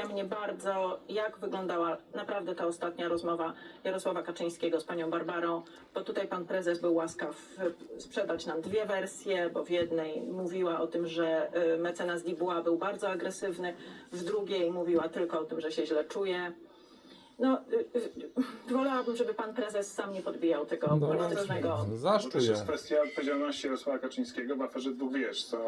zastanawia mnie bardzo, jak wyglądała naprawdę ta ostatnia rozmowa Jarosława Kaczyńskiego z panią Barbarą, bo tutaj pan prezes był łaskaw sprzedać nam dwie wersje, bo w jednej mówiła o tym, że y, mecenas Dibuła był bardzo agresywny, w drugiej mówiła tylko o tym, że się źle czuje. No, y, y, wolałabym, żeby pan prezes sam nie podbijał tego No, politycznego To też Zaszczuję. jest kwestia odpowiedzialności Jarosława Kaczyńskiego w aferze dwóch wież, co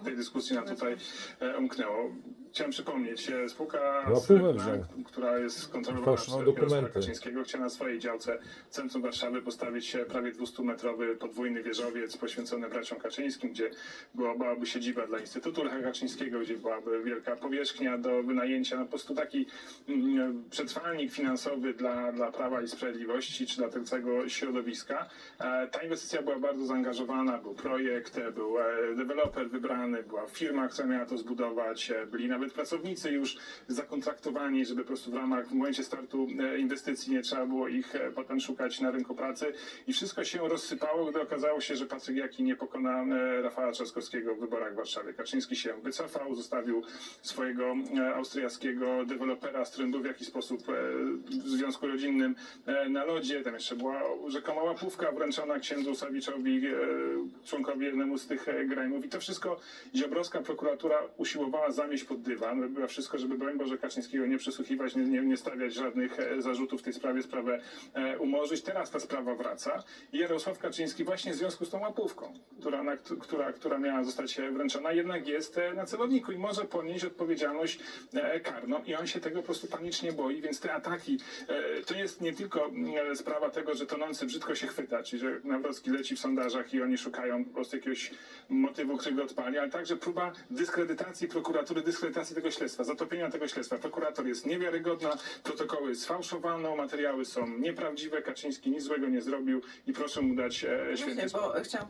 w tej dyskusji nam tutaj e, umknęło. Chciałem przypomnieć, e, spółka No, Srebrna, która jest kontrolowana przez dokumenty. Kaczyńskiego, chciała na swojej działce w centrum Warszawy postawić e, prawie 200-metrowy podwójny wieżowiec poświęcony braciom Kaczyńskim, gdzie była, byłaby siedziba dla Instytutu Lecha Kaczyńskiego, gdzie byłaby wielka powierzchnia do wynajęcia, no po prostu taki mm, przetrwalnik finansowy dla, dla Prawa i Sprawiedliwości, czy dla tego środowiska. E, Ta inwestycja była bardzo zaangażowana, był projekt, e, był e, deweloper wybrany, była firma, która miała to zbudować, e, byli nawet pracownicy już zakontraktowani, żeby po prostu w ramach, w momencie startu e, inwestycji nie trzeba było ich e, potem szukać na rynku pracy i wszystko się rozsypało, gdy okazało się, że Patryk Jaki nie pokona e, Rafała Trzaskowskiego w wyborach w Warszawie. Kaczyński się wycofał, zostawił swojego austriackiego dewelopera, z którym był w jakiś sposób w związku rodzinnym na lodzie. Tam jeszcze była rzekoma łapówka wręczona księdzu Sawiczowi, członkowi jednemu z tych grajmów. I to wszystko ziobrowska prokuratura usiłowała zamieść pod dywan. Wszystko, żeby broń Boże Kaczyńskiego nie przesłuchiwać, nie, nie, nie stawiać żadnych e, zarzutów w tej sprawie, sprawę e, umorzyć. Teraz ta sprawa wraca i Jarosław Kaczyński właśnie w związku z tą łapówką, która, na, która, która miała zostać e, wręczona, jednak jest na celowniku i może ponieść odpowiedzialność karną i on się tego po prostu panicznie boi, więc te ataki to jest nie tylko sprawa tego, że tonący brzydko się chwyta, czyli że Nawrocki leci w sondażach i oni szukają po prostu jakiegoś motywu, który go odpali, ale także próba dyskredytacji prokuratury, dyskredytacji tego śledztwa, zatopienia tego śledztwa. Prokurator jest niewiarygodna, protokoły sfałszowano, materiały są nieprawdziwe, Kaczyński nic złego nie zrobił i proszę mu dać e, święty Właśnie, spokój. bo chciałam